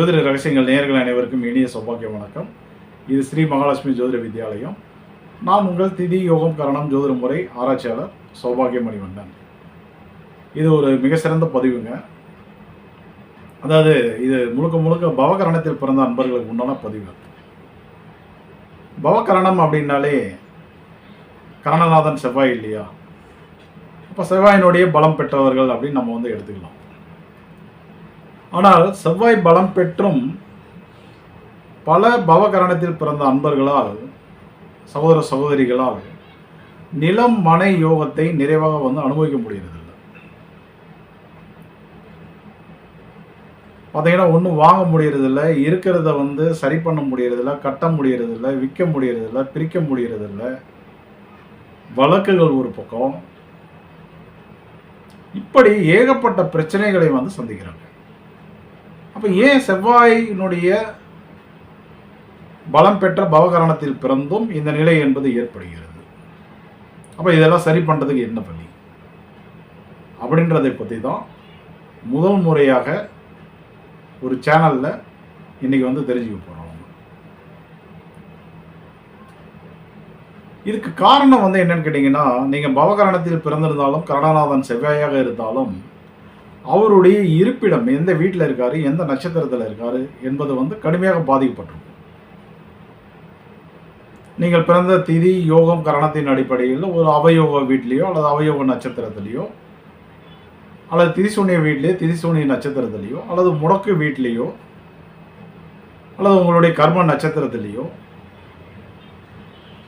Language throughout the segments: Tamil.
ஜோதிட ரகசியங்கள் நேயர்கள் அனைவருக்கும் இனிய சௌபாக்கிய வணக்கம். இது ஸ்ரீ மகாலட்சுமி ஜோதிட வித்யாலயம். நான் உங்கள் திதி யோகம் கரணம் ஜோதிட முறை ஆராய்ச்சியாளர் சௌபாகிய மணிவண்ணன். இது ஒரு மிக சிறந்த பதிவுங்க. அதாவது இது முழுக்க முழுக்க பவகரணத்தில் பிறந்த அன்பர்களுக்கு உண்டான பதிவு. பவகரணம் அப்படின்னாலே கரணநாதன் செவ்வாய் இல்லையா? அப்போ செவ்வாயினுடைய பலம் பெற்றவர்கள் அப்படின்னு நம்ம வந்து எடுத்துக்கலாம். ஆனால் செவ்வாய் பலம் பெற்றும் பல பவகரணத்தில் பிறந்த அன்பர்களால் சகோதர சகோதரிகளால் நிலம் மனை யோகத்தை நிறைவாக வந்து அனுபவிக்க முடியறதில்லை. பார்த்தீங்கன்னா ஒன்றும் வாங்க முடியறதில்ல இருக்கிறத வந்து சரி பண்ண முடியறதில்ல கட்ட முடியறதில்ல விற்க முடியறதில்ல பிரிக்க முடியறதில்ல. வழக்குகள் ஒரு பக்கம். இப்படி ஏகப்பட்ட பிரச்சனைகளை வந்து சந்திக்கிறாங்க. அப்போ ஏன் செவ்வாயினுடைய பலம் பெற்ற பவகரணத்தில் பிறந்தும் இந்த நிலை என்பது ஏற்படுகிறது? அப்போ இதெல்லாம் சரி பண்ணுறதுக்கு என்ன பண்ணி அப்படின்றதை பற்றி தான் முதல் முறையாக ஒரு சேனலில் இன்றைக்கி வந்து தெரிஞ்சுக்க போகிறோம் இதுக்கு காரணம் வந்து என்னன்னு கேட்டிங்கன்னா நீங்கள் பவகரணத்தில் பிறந்திருந்தாலும் கருணாநாதன் செவ்வாயாக இருந்தாலும் அவருடைய இருப்பிடம் எந்த வீட்டில் இருக்காரு எந்த நட்சத்திரத்தில் இருக்காரு என்பது வந்து கடுமையாக பாதிக்கப்பட்டிருக்கும் நீங்கள் பிறந்த திதி யோகம் கரணத்தின் அடிப்படையில் ஒரு அவயோக வீட்லேயோ அல்லது அவயோக நட்சத்திரத்திலேயோ அல்லது திரிசூனிய வீட்லேயோ திரிசூனிய நட்சத்திரத்திலேயோ அல்லது முடக்கு வீட்லேயோ அல்லது உங்களுடைய கர்ம நட்சத்திரத்திலேயோ.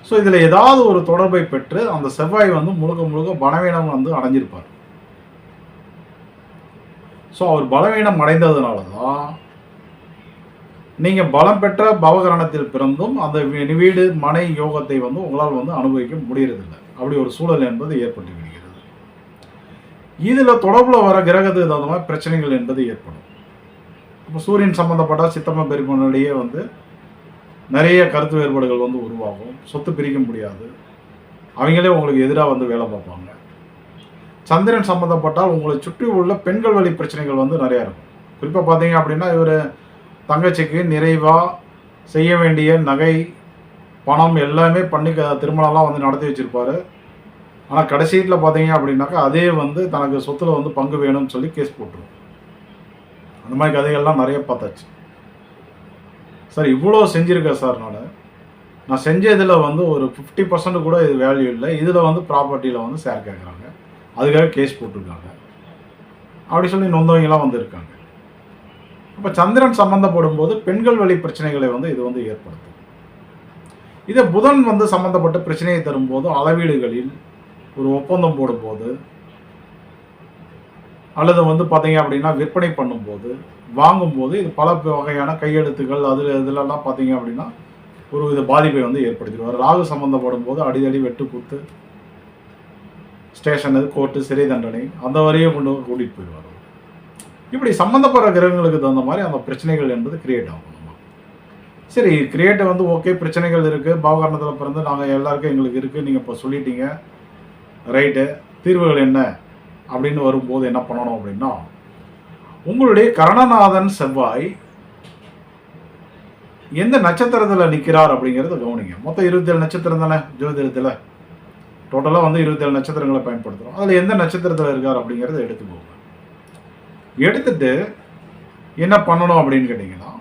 ஸோ இதில் ஏதாவது ஒரு தொடர்பை பெற்று அந்த செவ்வாய் வந்து முழுக்க முழுக்க பலவீனம் வந்து அடைஞ்சிருப்பார். ஸோ அவர் பலவீனம் அடைந்ததுனால தான் நீங்கள் பலம் பெற்ற பவகரணத்தில் பிறந்தும் அந்த வீடு மனை யோகத்தை வந்து உங்களால் வந்து அனுபவிக்க முடியறதில்லை. அப்படி ஒரு சூழல் என்பது ஏற்பட்டு விடுகிறது. இதில் தொடர்பில் வர கிரகத்துக்கு தகுந்த மாதிரி பிரச்சனைகள் என்பது ஏற்படும். இப்போ சூரியன் சம்மந்தப்பட்ட சித்தம்ம பெருமனிடையே வந்து நிறைய கருத்து வேறுபாடுகள் வந்து உருவாகும். சொத்து பிரிக்க முடியாது. அவங்களே உங்களுக்கு எதிராக வந்து வேலை பார்ப்பாங்க. சந்திரன் சம்மந்தப்பட்டால் உங்களை சுற்றி உள்ள பெண்கள் வழி பிரச்சனைகள் வந்து நிறையா இருக்கும். குறிப்பாக பார்த்தீங்க அப்படின்னா இவர் தங்கச்சிக்கு நிறைவாக செய்ய வேண்டிய நகை பணம் எல்லாமே பண்ணி க- திருமணம்லாம் வந்து நடத்தி வச்சுருப்பார். ஆனால் கடைசியில் பார்த்தீங்க அப்படின்னாக்கா அதே வந்து தனக்கு சொத்தில் வந்து பங்கு வேணும்னு சொல்லி கேஸ் போட்டுரும். அந்த மாதிரி கதைகள்லாம் நிறைய பார்த்தாச்சு. சார் இவ்வளோ செஞ்சுருக்கேன் சார் நான். நான் செஞ்சதில் வந்து ஒரு ஃபிஃப்டி பர்சன்ட் கூட இது வேல்யூ இல்லை. இதில் வந்து ப்ராப்பர்ட்டியில் வந்து ஷேர் கேட்குறாங்க. அதுக்காக கேஸ் போட்டிருக்காங்க. அப்படி சொல்லி நொந்தவங்கலாம் வந்திருக்காங்க. அப்போ சந்திரன் சம்மந்தப்படும் போது பெண்கள் வழி பிரச்சனைகளை வந்து இது வந்து ஏற்படுத்தும். இதே புதன் வந்து சம்மந்தப்பட்ட பிரச்சனையை தரும்போது அளவீடுகளில் ஒரு ஒப்பந்தம் போடும்போது அல்லது வந்து பார்த்தீங்க அப்படின்னா விற்பனை பண்ணும்போது வாங்கும்போது இது பல வகையான கையெழுத்துக்கள் அதில் இதிலெல்லாம் பார்த்தீங்க அப்படின்னா ஒரு வித பாதிப்பை வந்து ஏற்படுத்திடுவார் ராகு சம்மந்தப்படும் போது அடிதடி வெட்டு குத்து ஸ்டேஷனு கோர்ட்டு சிறை தண்டனை அந்த வரையும் கொண்டு கூட்டிகிட்டு போயிடுவார். இப்படி சம்மந்தப்படுற கிரகங்களுக்கு தகுந்த மாதிரி அந்த பிரச்சனைகள் என்பது கிரியேட் ஆகும் சரி கிரியேட்டை வந்து ஓகே பிரச்சனைகள் இருக்குது பாவகரணத்தில் பிறந்து நாங்கள் எல்லாருக்கும் எங்களுக்கு இருக்குது நீங்கள் இப்போ சொல்லிட்டீங்க. ரைட்டு தீர்வுகள் என்ன? அப்படின்னு வரும்போது என்ன பண்ணணும் அப்படின்னா உங்களுடைய கரணநாதன் செவ்வாய் எந்த நட்சத்திரத்தில் நிற்கிறார் அப்படிங்கிறத கவனிங்க. மொத்தம் இருபத்தேழு நட்சத்திரம் தானே? ஜோதிடத்தில். டோட்டலாக வந்து இருபத்தேழு நட்சத்திரங்களை பயன்படுத்துகிறோம் அதில் எந்த நட்சத்திரத்தில் இருக்கார் அப்படிங்கிறத எடுத்துக்கோங்க எடுத்துட்டு என்ன பண்ணணும் அப்படின்னு கேட்டிங்கன்னா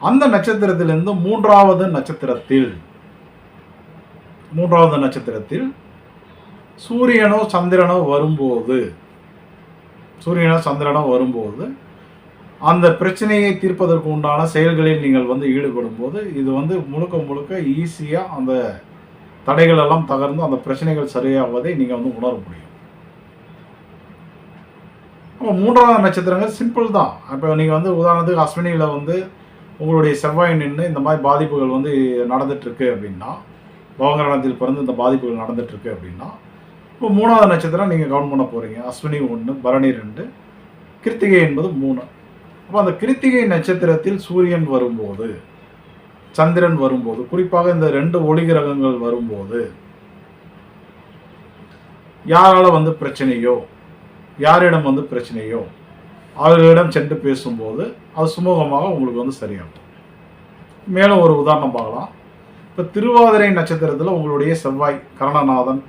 அந்த நட்சத்திரத்திலிருந்து மூன்றாவது நட்சத்திரத்தில் மூன்றாவது நட்சத்திரத்தில் சூரியனோ சந்திரனோ வரும்போது சூரியனோ சந்திரனோ வரும்போது அந்த பிரச்சனையை தீர்ப்பதற்கு உண்டான செயல்களில் நீங்கள் வந்து ஈடுபடும் போது இது வந்து முழுக்க முழுக்க ஈஸியாக அந்த தடைகள் எல்லாம் தகர்ந்து அந்த பிரச்சனைகள் சரியாவதை நீங்கள் வந்து உணர முடியும். அப்போ மூன்றாவது நட்சத்திரங்கள் சிம்பிள் தான். இப்போ நீங்கள் வந்து உதாரணத்துக்கு அஸ்வினியில் வந்து உங்களுடைய செவ்வாய் நின்று இந்த மாதிரி பாதிப்புகள் வந்து நடந்துட்டுருக்கு அப்படின்னா பவங்கரணத்தில் பிறந்து இந்த பாதிப்புகள் நடந்துட்டுருக்கு அப்படின்னா இப்போ மூணாவது நட்சத்திரம் நீங்கள் கவுண்ட் பண்ண போகிறீங்க அஸ்வினி ஒன்று பரணி ரெண்டு கிருத்திகை என்பது மூணு. அப்போ அந்த கிருத்திகை நட்சத்திரத்தில் சூரியன் வரும்போது சந்திரன் வரும்போது குறிப்பாக இந்த ரெண்டு ஒளி கிரகங்கள் வரும்போது யாரால வந்து பிரச்சனையோ யாரிடம் வந்து பிரச்சனையோ அவர்களிடம் சென்று பேசும்போது அது சுமூகமாக உங்களுக்கு வந்து சரியாகும். மேலும் ஒரு உதாரணம் பார்க்கலாம். இப்போ திருவாதிரை நட்சத்திரத்தில் உங்களுடைய செவ்வாய் கரணநாதன்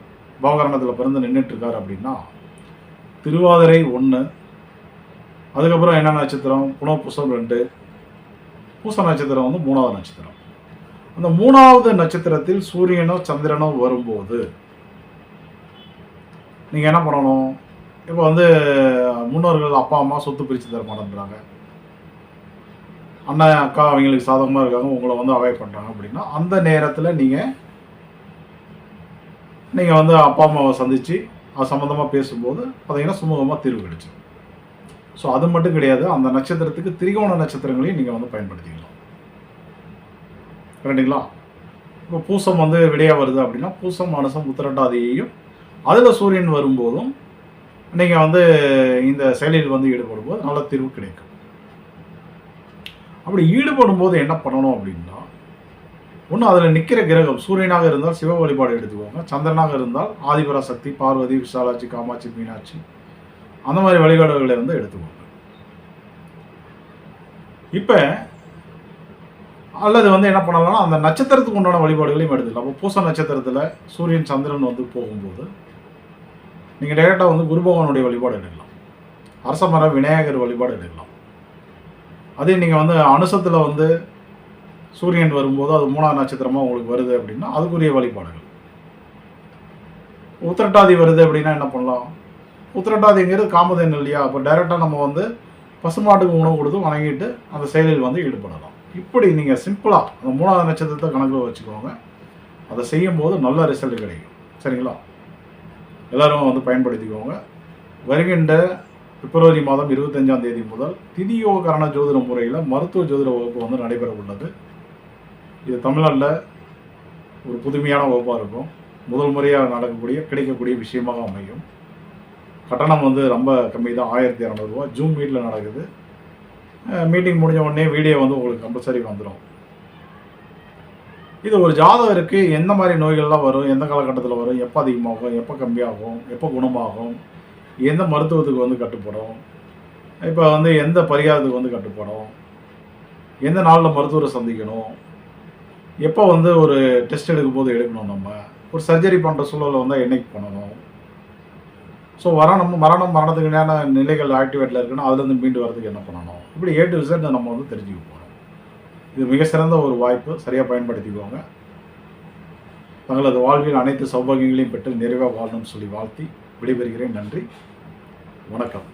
பவகரணத்தில் பிறந்து நின்றுட்டு இருக்காரு அப்படின்னா திருவாதிரை ஒன்று அதுக்கப்புறம் என்ன நட்சத்திரம்? புனப்புசம் ரெண்டு பூச நட்சத்திரம் வந்து மூணாவது நட்சத்திரம். அந்த மூணாவது நட்சத்திரத்தில் சூரியனோ சந்திரனோ வரும்போது நீங்கள் என்ன பண்ணணும்? இப்போ வந்து முன்னோர்கள் அப்பா அம்மா சொத்து பிரித்து தர மாட்டேன்றாங்க. அண்ணன் அக்கா அவங்களுக்கு சாதகமாக இருக்காங்க உங்களை வந்து அவாய்ட் பண்ணுறாங்க அப்படின்னா அந்த நேரத்தில் நீங்கள் நீங்கள் வந்து அப்பா அம்மாவை சந்தித்து அது சம்மந்தமாக பேசும்போது பார்த்தீங்கன்னா சுமூகமாக தீர்வு கிடைச்சிடும் ஸோ அது மட்டும் கிடையாது. அந்த நட்சத்திரத்துக்கு திரிகோண நட்சத்திரங்களையும் நீங்கள் வந்து பயன்படுத்திக்கலாம். ரெண்டுங்களா? இப்போ பூசம் வந்து விடையாக வருது அப்படின்னா பூசம் மனசம் உத்திரட்டாதியையும் அதில் சூரியன் வரும்போதும் நீங்கள் வந்து இந்த செயலில் வந்து ஈடுபடும் போது நல்ல தீர்வு கிடைக்கும். அப்படி ஈடுபடும் போது என்ன பண்ணணும் அப்படின்னா ஒன்று அதில் நிற்கிற கிரகம் சூரியனாக இருந்தால் சிவ வழிபாடு எடுத்துக்கோங்க. சந்திரனாக இருந்தால் ஆதிபராசக்தி பார்வதி விசாலாட்சி காமாட்சி மீனாட்சி அந்த மாதிரி வழிகாடுகளை வந்து எடுத்துக்கோங்க. இப்போ அல்லது வந்து என்ன பண்ணலாம்னா அந்த நட்சத்திரத்துக்கு உண்டான வழிபாடுகளையும் எடுத்துக்கலாம். அப்போ பூச நட்சத்திரத்தில் சூரியன் சந்திரன் வந்து போகும்போது நீங்கள் டைரெக்டாக வந்து குரு பகவானுடைய வழிபாடு எடுக்கலாம். அரசமர விநாயகர் வழிபாடு எடுக்கலாம். அதே நீங்கள் வந்து அனுசத்தில் வந்து சூரியன் வரும்போது அது மூணாவது நட்சத்திரமாக உங்களுக்கு வருது அப்படின்னா அதுக்குரிய வழிபாடுகள். உத்திரட்டாதி வருது அப்படின்னா என்ன பண்ணலாம்? உத்திரட்டாதிங்கிறது காமதேன் இல்லையா? அப்போ டைரெக்டாக நம்ம வந்து பசுமாட்டுக்கு உணவு கொடுத்து வணங்கிட்டு அந்த செயலில் வந்து ஈடுபடலாம். இப்படி நீங்கள் சிம்பிளாக அந்த மூணாவது நட்சத்திரத்தை கணக்கில் வச்சுக்கோங்க. அதை செய்யும்போது நல்ல ரிசல்ட் கிடைக்கும். சரிங்களா? எல்லோரும் வந்து பயன்படுத்திக்கோங்க. வருகின்ற பிப்ரவரி மாதம் இருபத்தஞ்சாம் தேதி முதல் திதியோக கரண ஜோதிட முறையில் மருத்துவ ஜோதிட வகுப்பு வந்து நடைபெற உள்ளது. இது தமிழ்நாட்டில் ஒரு புதுமையான வகுப்பாக இருக்கும். முதல் முறையாக நடக்கக்கூடிய கிடைக்கக்கூடிய விஷயமாக அமையும். கட்டணம் வந்து ரொம்ப கம்மி தான் ஆயிரத்தி இரநூறுவா ஜூம் மீட்டில் நடக்குது. மீட்டிங் முடிஞ்ச உடனே வீடியோ வந்து உங்களுக்கு கம்பல்சரி வந்துடும் இது ஒரு ஜாதகருக்கு எந்த மாதிரி நோய்கள்லாம் வரும்? எந்த காலகட்டத்தில் வரும்? எப்போ அதிகமாகும்? எப்போ கம்மியாகும்? எப்போ குணமாகும்? எந்த மருத்துவத்துக்கு வந்து கட்டுப்படும்? இப்போ வந்து எந்த பரிகாரத்துக்கு வந்து கட்டுப்படும்? எந்த நாளில் மருத்துவரை சந்திக்கணும்? எப்போ வந்து ஒரு டெஸ்ட் எடுக்கும் போது எடுக்கணும் நம்ம? ஒரு சர்ஜரி பண்ணுற சூழலில் வந்தால் என்னைக்கு பண்ணணும்? ஸோ மரணம் மரணம் மரணத்துக்கு நேர நிலைகள் ஆக்டிவேட்டில் இருக்குன்னா அதுலேருந்து மீண்டு வரதுக்கு என்ன பண்ணணும்? இப்படி ஏ டு நம்ம வந்து தெரிஞ்சுக்க போகிறோம் இது மிக சிறந்த ஒரு வாய்ப்பு. சரியாக பயன்படுத்திக்கோங்க. தங்களது வாழ்வில் அனைத்து சௌபாகியங்களையும் பெற்று நிறைவாக வாழணும்னு சொல்லி வாழ்த்தி விடைபெறுகிறேன். நன்றி. வணக்கம்.